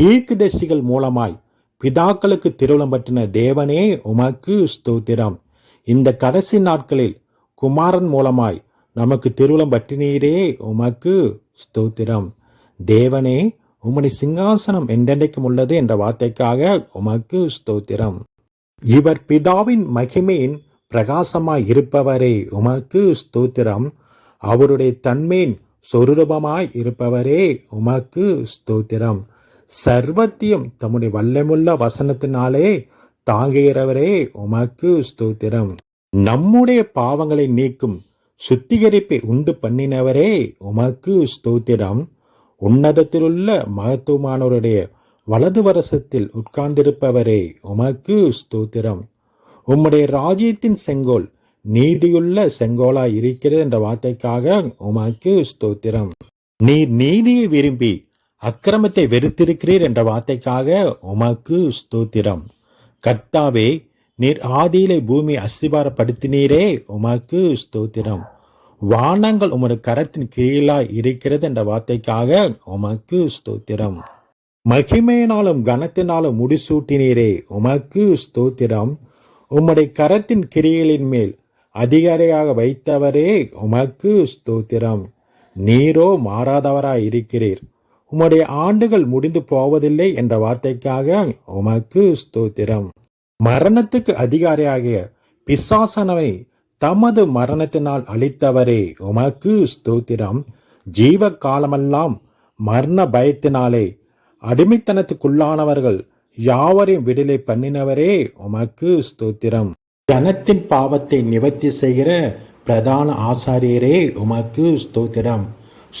தீர்க்கதரிசிகள் மூலமாய் பிதாக்களுக்கு திருவுளம் பற்றின தேவனே உமக்கு ஸ்தோத்திரம். இந்த கடைசி நாட்களில் குமாரன் மூலமாய் நமக்கு திருவுளம் பற்றினீரே உமக்கு ஸ்தோத்திரம். தேவனே உம்முடைய சிங்காசனம் என்றென்றைக்கும் உள்ளது என்ற வார்த்தைக்காக உமக்கு ஸ்தோத்திரம். இவர் பிதாவின் மகிமையின் பிரகாசமாய் இருப்பவரே உமக்கு ஸ்தோத்திரம். அவருடைய தன்மையின் சொரூபமாய் இருப்பவரே உமக்கு ஸ்தோத்திரம். சர்வத்தியம் தம்முடைய வல்லமுள்ள வசனத்தினாலே தாங்குகிறவரே உமக்கு ஸ்தோத்திரம். நம்முடைய பாவங்களை நீக்கும் சுத்திகரிப்பை உண்டு பண்ணினவரே உமக்கு ஸ்தோத்திரம். உன்னதத்திலுள்ள மகத்துவமானவருடைய வலது வரசத்தில் உட்கார்ந்திருப்பவரே உமக்கு ஸ்தோத்திரம். உம்முடைய ராஜ்யத்தின் செங்கோல் நீதியுள்ள செங்கோலா இருக்கிறது என்ற வார்த்தைக்காக உமக்கு ஸ்தோத்திரம். நீர் நீதியை விரும்பி அக்கிரமத்தை வெறுத்திருக்கிறீர் என்ற வார்த்தைக்காக உமக்கு ஸ்தோத்திரம். கர்த்தாவே நீர் ஆதியிலே பூமி அஸ்திபாரப்படுத்தினீரே உமக்கு ஸ்தோத்திரம். வானங்கள் உமது கரத்தின் கீழாய் இருக்கிறது என்ற வார்த்தைக்காக உமக்கு ஸ்தோத்திரம். மகிமையினாலும் கனத்தினாலும் முடிசூட்டினீரே உமக்கு ஸ்தோத்திரம். உம்முடைய கரத்தின் கிரியலின் மேல் அதிகாரியாக வைத்தவரே உமக்கு ஸ்தோத்திரம். நீரோ மாறாதவராய் இருக்கிறீர். உம்முடைய ஆண்டுகள் முடிந்து போவதில்லை என்ற வார்த்தைக்காக உமக்கு ஸ்தோத்திரம். மரணத்துக்கு அதிகாரியாகிய பிசாசனவை தமது மரணத்தினால் அளித்தவரே உமக்கு ஸ்தோத்திரம். ஜீவ காலமெல்லாம் மரண பயத்தினாலே அடிமைத்தனத்துக்குள்ளானவர்கள் யாவரையும் விடுதலை பண்ணினவரே உமக்கு ஸ்தோத்திரம். ஜனத்தின் பாவத்தை நிவர்த்தி செய்கிற பிரதான ஆசாரியரே உமக்கு ஸ்தோத்திரம்.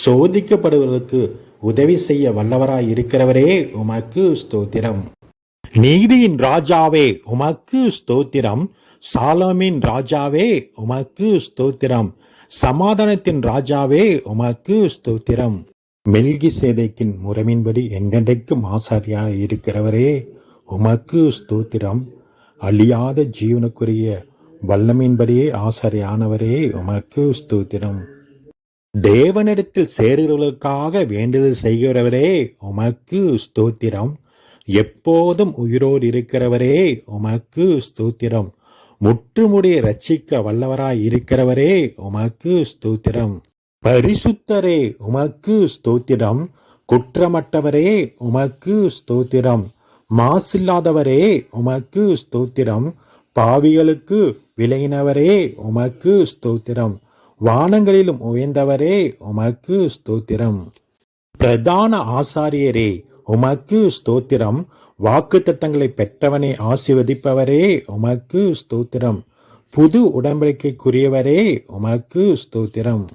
சோதிக்கப்படுவதற்கு உதவி செய்ய வல்லவராய் இருக்கிறவரே உமக்கு ஸ்தோத்திரம். நீதியின் ராஜாவே உமக்கு ஸ்தோத்திரம். சாலமின் ராஜாவே உமக்கு ஸ்தோத்திரம். சமாதானத்தின் ராஜாவே உமக்கு ஸ்தோத்திரம். மெல்கி சேதைக்கின் முறைமின்படி எங்கெண்டைக்கும் ஆசாரியாக இருக்கிறவரே உமக்கு ஸ்தோத்திரம். அழியாத ஜீவனுக்குரிய வல்லமின்படியே ஆசாரியானவரே உமக்கு ஸ்தோத்திரம். தேவனிடத்தில் சேருகிறவர்களுக்காக வேண்டுதல் செய்கிறவரே உமக்கு ஸ்தோத்திரம். எப்போதும் உயிரோடு இருக்கிறவரே உமக்கு ஸ்தோத்திரம். முற்றுமுடி ரட்சிக்க வல்லவராய் இருக்கிறவரே உமக்கு ஸ்தோத்திரம். பரிசுத்தரே உமக்கு ஸ்தோத்திரம். குற்றமற்றவரே உமக்கு ஸ்தோத்திரம். மாசில்லாதவரே உமக்கு ஸ்தோத்திரம். பாவிகளுக்கு விளையினவரே உமக்கு ஸ்தோத்திரம். வானங்களிலும் உயர்ந்தவரே உமக்கு ஸ்தோத்திரம். பிரதான ஆசாரியரே உமக்கு ஸ்தோத்திரம். வாக்கு தத்தங்களை பெற்றவனை ஆசிர்வதிப்பவரே உமக்கு ஸ்தோத்திரம். புது உடன்படிக்கைக்குரியவரே உமக்கு ஸ்தோத்திரம்.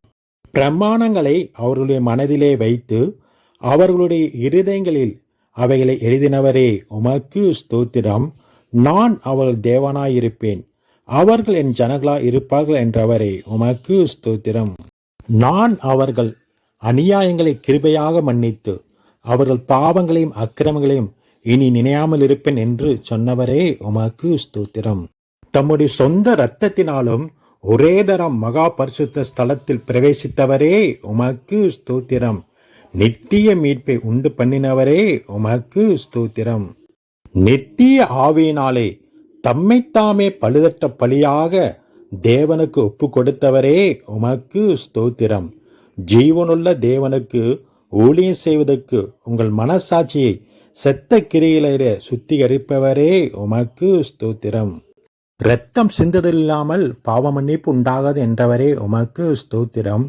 பிரமாணங்களை அவர்களுடைய மனதிலே வைத்து அவர்களுடைய இருதயங்களில் அவைகளை எழுதினவரே உமக்கு ஸ்தோத்திரம். நான் அவள் தேவனாயிருப்பேன். அவர்கள் என் ஜனங்களாய் இருப்பார்கள் என்றவரே உமக்கு ஸ்தோத்திரம். நான் அவர்கள் அநியாயங்களை கிருபையாக மன்னித்து அவர்கள் பாவங்களையும் அக்கிரமங்களையும் இனி நினையாமல் இருப்பேன் என்று சொன்னவரே உமக்கு ஸ்தோத்திரம். தம்முடைய சொந்த இரத்தத்தினாலும் ஒரே தரம் மகா பரிசுத்த ஸ்தலத்தில் பிரவேசித்தவரே உமக்கு ஸ்தோத்திரம். நித்திய மீட்பை உண்டு பண்ணினவரே உமக்கு ஸ்தோத்திரம். நித்திய ஆவியினாலே தம்மைத்தாமே பழுதற்ற பலியாக தேவனுக்கு ஒப்பு கொடுத்தவரே உமக்கு ஸ்தோத்திரம். ஜீவனுள்ள தேவனுக்கு ஊழியம் செய்வதற்கு உங்கள் மனசாட்சியை செத்த கிரியிலே சுத்திகரிப்பவரே உமக்கு ஸ்தோத்திரம். இரத்தம் சிந்ததில்லாமல் பாவமன்னிப்பு உண்டாகாது என்றவரே உமக்கு ஸ்தோத்திரம்.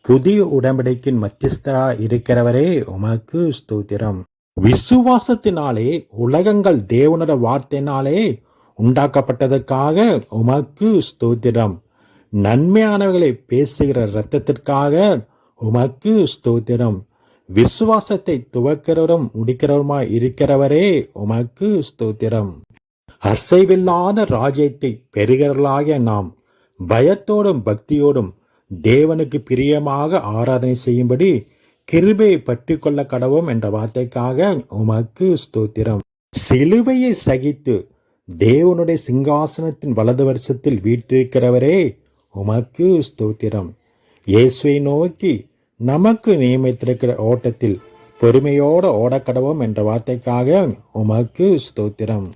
புதிய உடம்படிக்கின் மத்தியஸ்தரா இருக்கிறவரே உமக்கு ஸ்தோத்திரம். விசுவாசத்தினாலே உலகங்கள் தேவனோட வார்த்தையினாலே உண்டாக்கப்பட்டதற்காக உமக்கு ஸ்தோத்திரம். நன்மையானவர்களை பேசுகிற இரத்தத்திற்காக உமக்கு ஸ்தோத்திரம். விசுவாசத்தை துவக்கிறவரும் முடிக்கிறவருமாய் இருக்கிறவரே உமக்கு ஸ்தோத்திரம். அசைவில்லாத ராஜ்யத்தை பெறுகிறவர்களாக நாம் பயத்தோடும் பக்தியோடும் தேவனுக்கு பிரியமாக ஆராதனை செய்யும்படி கிருபையை பற்றி கொள்ள கடவோம் என்ற வார்த்தைக்காக உமக்கு ஸ்தோத்திரம். சிலுவையை சகித்து தேவனுடைய சிங்காசனத்தின் வலது வருஷத்தில் வீற்றிருக்கிறவரே உமக்கு ஸ்தோத்திரம். இயேசுவை நோக்கி நமக்கு நியமித்திருக்கிற ஓட்டத்தில் பொறுமையோடு ஓடக்கடவோம் என்ற வார்த்தைக்காக உமக்கு ஸ்தோத்திரம்.